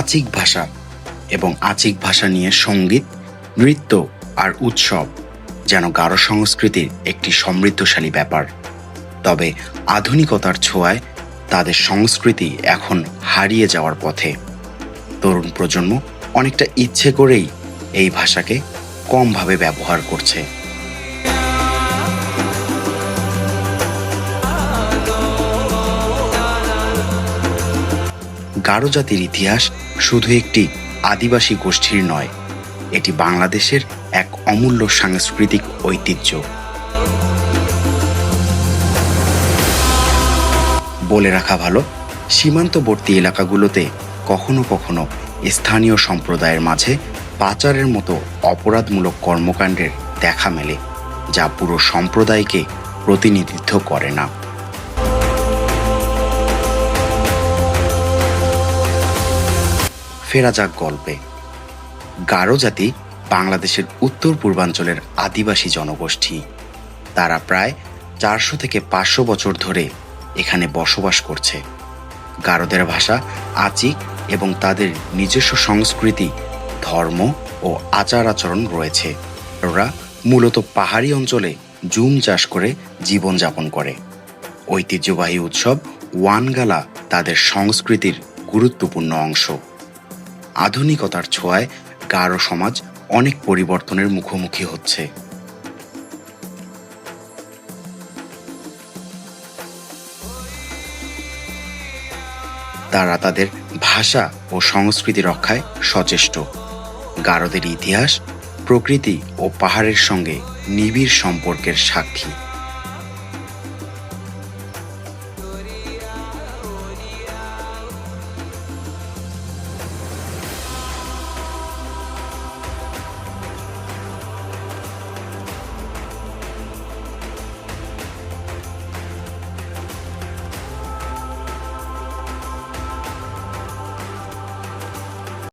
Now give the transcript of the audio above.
আচিক ভাষা এবং আচিক ভাষা নিয়ে সংগীত, নৃত্য আর উৎসব যেন গারো সংস্কৃতির একটি সমৃদ্ধশালী ব্যাপার। তবে আধুনিকতার ছোঁয়ায় তাদের সংস্কৃতি এখন হারিয়ে যাওয়ার পথে। তরুণ প্রজন্ম অনেকটা ইচ্ছে করেই এই ভাষাকে কমভাবে ব্যবহার করছে। গারো জাতির ইতিহাস শুধু একটি আদিবাসী গোষ্ঠীর নয়, এটি বাংলাদেশের এক অমূল্য সাংস্কৃতিক ঐতিহ্য। বলে রাখা ভালো, সীমান্তবর্তী এলাকাগুলোতে কখনো কখনো স্থানীয় সম্প্রদায়ের মাঝে পাচারের মতো অপরাধমূলক কর্মকাণ্ডের দেখা মেলে, যা পুরো সম্প্রদায়কে প্রতিনিধিত্ব করে না। ফেরা যাক গল্পে। গারো জাতি বাংলাদেশের উত্তর পূর্বাঞ্চলের আদিবাসী জনগোষ্ঠী। তারা প্রায় চারশো থেকে পাঁচশো বছর ধরে এখানে বসবাস করছে। গারোদের ভাষা আচিক এবং তাদের নিজস্ব সংস্কৃতি, ধর্ম ও আচার আচরণ রয়েছে। ওরা মূলত পাহাড়ি অঞ্চলে জুম চাষ করে জীবনযাপন করে। ঐতিহ্যবাহী উৎসব ওয়ানগালা তাদের সংস্কৃতির গুরুত্বপূর্ণ অংশ। আধুনিকতার ছোঁয়ায় গারো সমাজ অনেক পরিবর্তনের মুখোমুখি হচ্ছে। তারা তাদের ভাষা ও সংস্কৃতি রক্ষায় সচেষ্ট। গারোদের ইতিহাস, প্রকৃতি ও পাহাড়ের সঙ্গে নিবিড় সম্পর্কের সাক্ষী।